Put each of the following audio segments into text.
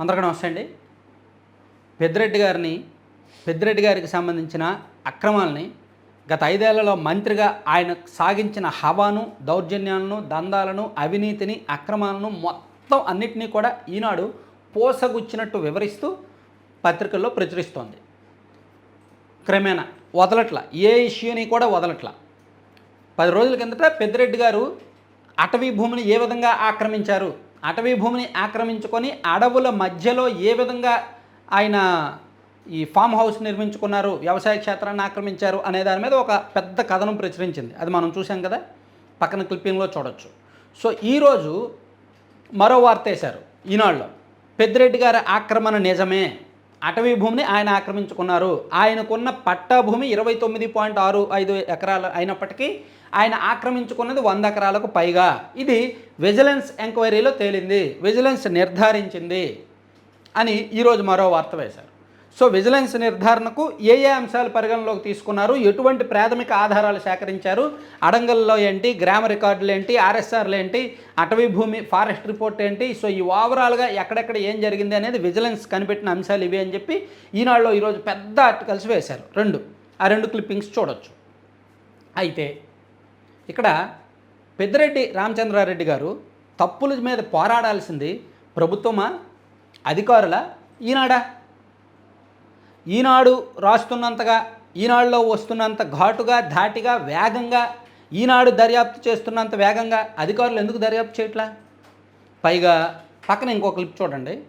అందరికీ నమస్తే అండి. పెద్దిరెడ్డి గారిని పెద్దిరెడ్డి గారికి సంబంధించిన అక్రమాలని గత ఐదేళ్ళలో మంత్రిగా ఆయన సాగించిన హవాను దౌర్జన్యాలను దందాలను అవినీతిని అక్రమాలను మొత్తం అన్నిటినీ కూడా ఈనాడు పోసగుచ్చినట్టు వివరిస్తూ పత్రికల్లో ప్రచురిస్తోంది. క్రమేణా వదలట్ల ఏ ఇష్యూని కూడా వదలట్ల. పది రోజుల కిందట పెద్దిరెడ్డి గారు అటవీ భూమిని ఏ విధంగా ఆక్రమించారు? అటవీ భూమిని ఆక్రమించుకొని అడవుల మధ్యలో ఏ విధంగా ఆయన ఈ ఫామ్ హౌస్ నిర్మించుకున్నారు వ్యవసాయ క్షేత్రాన్ని ఆక్రమించారు అనే దాని మీద ఒక పెద్ద కథనం ప్రచురించింది. అది మనం చూసాం కదా పక్కన క్లిప్పింగ్లో చూడొచ్చు. సో ఈరోజు మరో వార్త వేశారు. ఈనాడులో పెద్దిరెడ్డి గారి ఆక్రమణ నిజమే అటవీ భూమిని ఆయన ఆక్రమించుకున్నారు. ఆయనకున్న పట్టా భూమి ఇరవై తొమ్మిది పాయింట్ ఆరు ఐదు ఎకరాలు అయినప్పటికీ ఆయన ఆక్రమించుకున్నది వంద ఎకరాలకు పైగా. ఇది విజిలెన్స్ ఎంక్వైరీలో తేలింది. విజిలెన్స్ నిర్ధారించింది అని ఈరోజు మరో వార్త వేశారు. సో విజిలెన్స్ నిర్ధారణకు ఏ ఏ అంశాలు పరిగణలోకి తీసుకున్నారు? ఎటువంటి ప్రాథమిక ఆధారాలు సేకరించారు? అడంగల్లో ఏంటి? గ్రామ రికార్డులు ఏంటి? ఆర్ఎస్ఆర్లు ఏంటి? అటవీ భూమి ఫారెస్ట్ రిపోర్ట్ ఏంటి? సో ఈ ఓవరాల్గా ఎక్కడెక్కడ ఏం జరిగింది అనేది విజిలెన్స్ కనిపెట్టిన అంశాలు ఇవి అని చెప్పి ఈనాడులో ఈరోజు పెద్ద ఆర్టికల్స్ వేశారు. రెండు. ఆ రెండు క్లిప్పింగ్స్ చూడొచ్చు. అయితే ఇక్కడ పెద్దిరెడ్డి రామచంద్రారెడ్డి గారు తప్పుల మీద పోరాడాల్సింది ప్రభుత్వమా? అధికారుల? ఈనాడా? ఈనాడు రాస్తున్నంతగా ఈనాడులో వస్తున్నంత ఘాటుగా ధాటిగా వేగంగా ఈనాడు దర్యాప్తు చేస్తున్నంత వేగంగా అధికారులు ఎందుకు దర్యాప్తు చేయట్లా? పైగా పక్కన ఇంకో క్లిప్ చూడండి.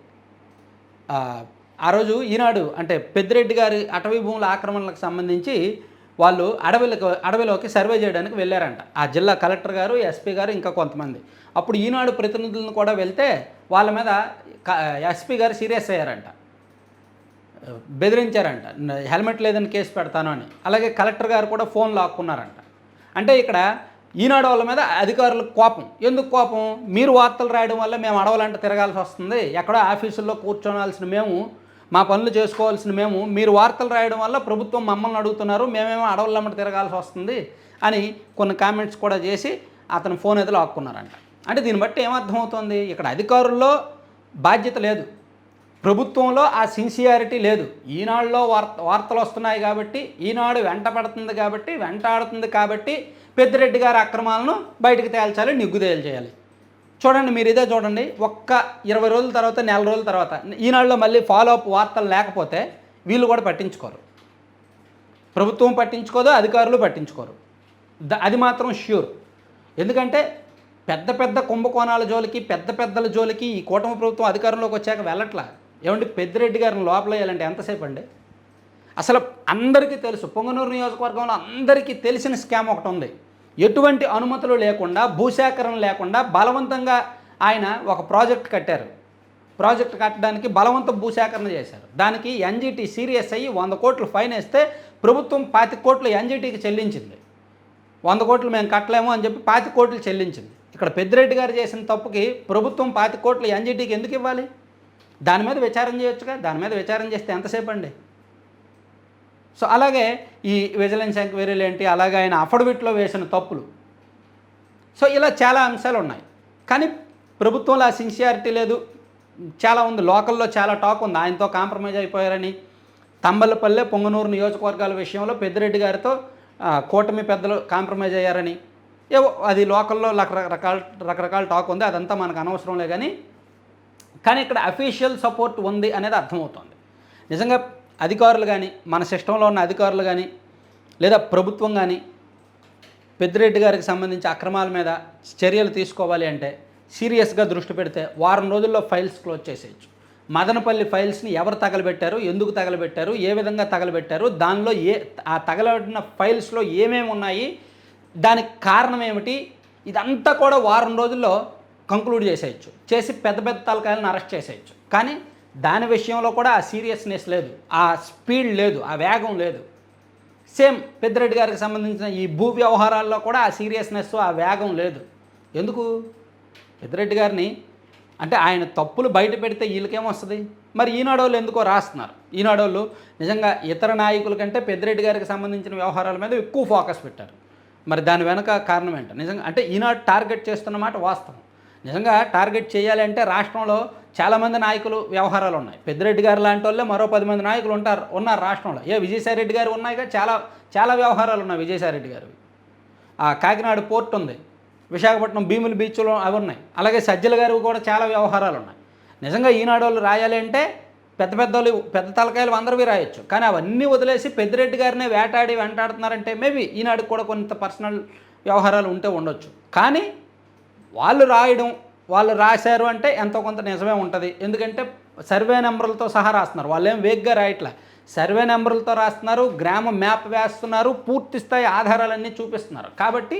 ఆ, రోజు ఈనాడు అంటే పెద్దిరెడ్డి గారి అటవీ భూముల ఆక్రమణలకు సంబంధించి వాళ్ళు అడవిలకు అడవిలోకి సర్వే చేయడానికి వెళ్ళారంట. ఆ జిల్లా కలెక్టర్ గారు ఎస్పీ గారు ఇంకా కొంతమంది. అప్పుడు ఈనాడు ప్రతినిధులను కూడా వెళ్తే వాళ్ళ మీద ఎస్పీ గారు సీరియస్ అయ్యారంట. బెదిరించారంట. హెల్మెట్ లేదని కేసు పెడతాను అని. అలాగే కలెక్టర్ గారు కూడా ఫోన్ లాక్కున్నారంట. అంటే ఇక్కడ ఈనాడు వాళ్ళ మీద అధికారులకు కోపం. ఎందుకు కోపం? మీరు వార్తలు రాయడం వల్ల మేము అడవులంట తిరగాల్సి వస్తుంది. ఎక్కడో ఆఫీసుల్లో కూర్చోనాల్సిన మేము మా పనులు చేసుకోవాల్సిన మేము మీరు వార్తలు రాయడం వల్ల ప్రభుత్వం మమ్మల్ని అడుగుతున్నారు మేమేమో అడవులమ్మట తిరగాల్సి వస్తుంది అని కొన్ని కామెంట్స్ కూడా చేసి అతను ఫోన్ అయితే లాక్కున్నారంట. అంటే దీన్ని బట్టి ఏమర్థమవుతుంది? ఇక్కడ అధికారుల్లో బాధ్యత లేదు. ప్రభుత్వంలో ఆ సిన్సియారిటీ లేదు. ఈనాడులో వార్త వార్తలు వస్తున్నాయి కాబట్టి ఈనాడు వెంట పడుతుంది కాబట్టి వెంటాడుతుంది కాబట్టి పెద్దిరెడ్డి గారి అక్రమాలను బయటకు తేల్చాలి నిగ్గు చేయాలి చూడండి మీరు ఇదే చూడండి ఒక్క ఇరవై రోజుల తర్వాత నెల రోజుల తర్వాత ఈనాడులో మళ్ళీ ఫాలో అప్ వార్తలు లేకపోతే వీళ్ళు కూడా పట్టించుకోరు. ప్రభుత్వం పట్టించుకోదు అధికారులు పట్టించుకోరు. ద- అది మాత్రం ష్యూర్ ఎందుకంటే పెద్ద పెద్ద కుంభకోణాల జోలికి పెద్ద పెద్దల జోలికి ఈ కూటమి ప్రభుత్వం అధికారంలోకి వచ్చాక వెళ్ళట్లా. ఏమంటే పెద్దిరెడ్డి గారిని లోపల వేయాలంటే ఎంతసేపు అండి? అసలు అందరికీ తెలుసు పొంగనూరు నియోజకవర్గంలో అందరికీ తెలిసిన స్కామ్ ఒకటి ఉంది. ఎటువంటి అనుమతులు లేకుండా భూసేకరణ లేకుండా బలవంతంగా ఆయన ఒక ప్రాజెక్ట్ కట్టారు. ప్రాజెక్ట్ కట్టడానికి బలవంత భూసేకరణ చేశారు. దానికి ఎన్జిటి సీరియస్ అయ్యి వంద కోట్లు ఫైన్ వేస్తే ప్రభుత్వం పాతి కోట్లు ఎన్జిటికి చెల్లించింది. వంద కోట్లు మేము కట్టలేము అని చెప్పి పాతి కోట్లు చెల్లించింది. ఇక్కడ పెద్దిరెడ్డి గారు చేసిన తప్పుకి ప్రభుత్వం పాతి కోట్లు ఎన్జిటికి ఎందుకు ఇవ్వాలి? దాని మీద విచారం చేయొచ్చుగా? దాని మీద విచారం చేస్తే ఎంతసేపు అండి సో అలాగే ఈ విజిలెన్స్ ఎంక్వైరీలు ఏంటి? అలాగే ఆయన అఫడవిట్లో వేసిన తప్పులు. సో ఇలా చాలా అంశాలు ఉన్నాయి. కానీ ప్రభుత్వంలో ఆ సిన్సియారిటీ లేదు. చాలా ఉంది. లోకల్లో చాలా టాక్ ఉంది. ఆయనతో కాంప్రమైజ్ అయిపోయారని. తంబలపల్లె పొంగనూరు నియోజకవర్గాల విషయంలో పెద్దిరెడ్డి గారితో కూటమి పెద్దలు కాంప్రమైజ్ అయ్యారని. ఏవో అది లోకల్లో రకరకాల రకరకాల టాక్ ఉంది. అదంతా మనకు అనవసరంలే కానీ కానీ ఇక్కడ అఫీషియల్ సపోర్ట్ ఉంది అనేది అర్థమవుతుంది. నిజంగా అధికారులు కానీ మన సిస్టంలో ఉన్న అధికారులు కానీ లేదా ప్రభుత్వం కానీ పెద్దిరెడ్డి గారికి సంబంధించి అక్రమాల మీద చర్యలు తీసుకోవాలి అంటే సీరియస్గా దృష్టి పెడితే వారం రోజుల్లో ఫైల్స్ క్లోజ్ చేసేయచ్చు. మదనపల్లి ఫైల్స్ని ఎవరు తగలబెట్టారు ఎందుకు తగలబెట్టారు ఏ విధంగా తగలబెట్టారు దానిలో ఏ ఆ తగలబెట్టిన ఫైల్స్లో ఏమేమి ఉన్నాయి దానికి కారణం ఏమిటి ఇదంతా కూడా వారం రోజుల్లో కంక్లూడ్ చేసేయచ్చు. చేసి పెద్ద పెద్ద తలకాయలను అరెస్ట్ చేసేయచ్చు. కానీ దాని విషయంలో కూడా ఆ సీరియస్నెస్ లేదు. ఆ స్పీడ్ లేదు. ఆ వేగం లేదు. సేమ్ పెద్దిరెడ్డి గారికి సంబంధించిన ఈ భూ వ్యవహారాల్లో కూడా ఆ సీరియస్నెస్ ఆ వేగం లేదు. ఎందుకు? పెద్దిరెడ్డి గారిని అంటే ఆయన తప్పులు బయట పెడితే వీళ్ళకేమొస్తుంది మరి ఈనాడోళ్ళు ఎందుకో రాస్తున్నారు? ఈనాడోళ్ళు నిజంగా ఇతర నాయకుల కంటే పెద్దిరెడ్డి గారికి సంబంధించిన వ్యవహారాల మీద ఎక్కువ ఫోకస్ పెట్టారు. మరి దాని వెనక కారణం ఏంటో? నిజంగా అంటే ఈనాడు టార్గెట్ చేస్తున్న మాట వాస్తవం. నిజంగా టార్గెట్ చేయాలంటే రాష్ట్రంలో చాలామంది నాయకులు వ్యవహారాలు ఉన్నాయి. పెద్దిరెడ్డి గారు లాంటి వాళ్ళే మరో పది మంది నాయకులు ఉంటారు ఉన్నారు రాష్ట్రంలో. ఏ విజయసాయి రెడ్డి గారు ఉన్నాయిగా చాలా చాలా వ్యవహారాలు ఉన్నాయి విజయసాయి రెడ్డి గారు ఆ కాకినాడ పోర్ట్ ఉంది విశాఖపట్నం భీముల బీచ్లో అవి ఉన్నాయి. అలాగే సజ్జల గారు కూడా చాలా వ్యవహారాలు ఉన్నాయి. నిజంగా ఈనాడు వాళ్ళు రాయాలి అంటే పెద్ద పెద్ద వాళ్ళు పెద్ద తలకాయలు అందరివి రాయొచ్చు. కానీ అవన్నీ వదిలేసి పెద్దిరెడ్డి గారినే వేటాడి వెంటాడుతున్నారంటే మేబీ ఈనాడు కూడా కొంత పర్సనల్ వ్యవహారాలు ఉంటే ఉండొచ్చు. కానీ వాళ్ళు రాయడం వాళ్ళు రాశారు అంటే ఎంతో కొంత నిజమే ఉంటుంది. ఎందుకంటే సర్వే నెంబర్లతో సహా రాస్తున్నారు. వాళ్ళు ఏం వేగ్గా రాయట్లే. సర్వే నెంబర్లతో రాస్తున్నారు గ్రామ మ్యాప్ వేస్తున్నారు పూర్తి స్థాయి ఆధారాలన్నీ చూపిస్తున్నారు. కాబట్టి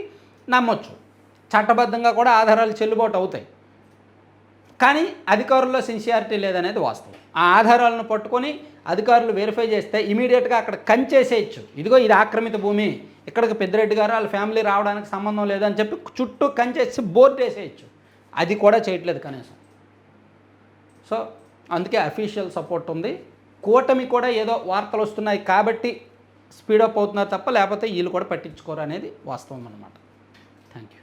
నమ్మొచ్చు. చట్టబద్ధంగా కూడా ఆధారాలు చెల్లుబాటు అవుతాయి. కానీ అధికారుల్లో సిన్సియారిటీ లేదనేది వాస్తవం. ఆ ఆధారాలను పట్టుకొని అధికారులు వెరిఫై చేస్తే ఇమీడియట్గా అక్కడ కంచేసేయచ్చు. ఇదిగో ఇది ఆక్రమిత భూమి. ఇక్కడికి పెద్దిరెడ్డి గారు వాళ్ళ ఫ్యామిలీ రావడానికి సంబంధం లేదని చెప్పి చుట్టూ కంచేసి బోర్డు వేసేయచ్చు. అది కూడా చేయట్లేదు కనీసం. సో అందుకే అఫీషియల్ సపోర్ట్ ఉంది. కూటమి కూడా ఏదో వార్తలు వస్తున్నాయి కాబట్టి స్పీడప్ అవుతున్నారు తప్ప లేకపోతే వీళ్ళు కూడా పట్టించుకోరు అనేది వాస్తవం అన్నమాట. Thank you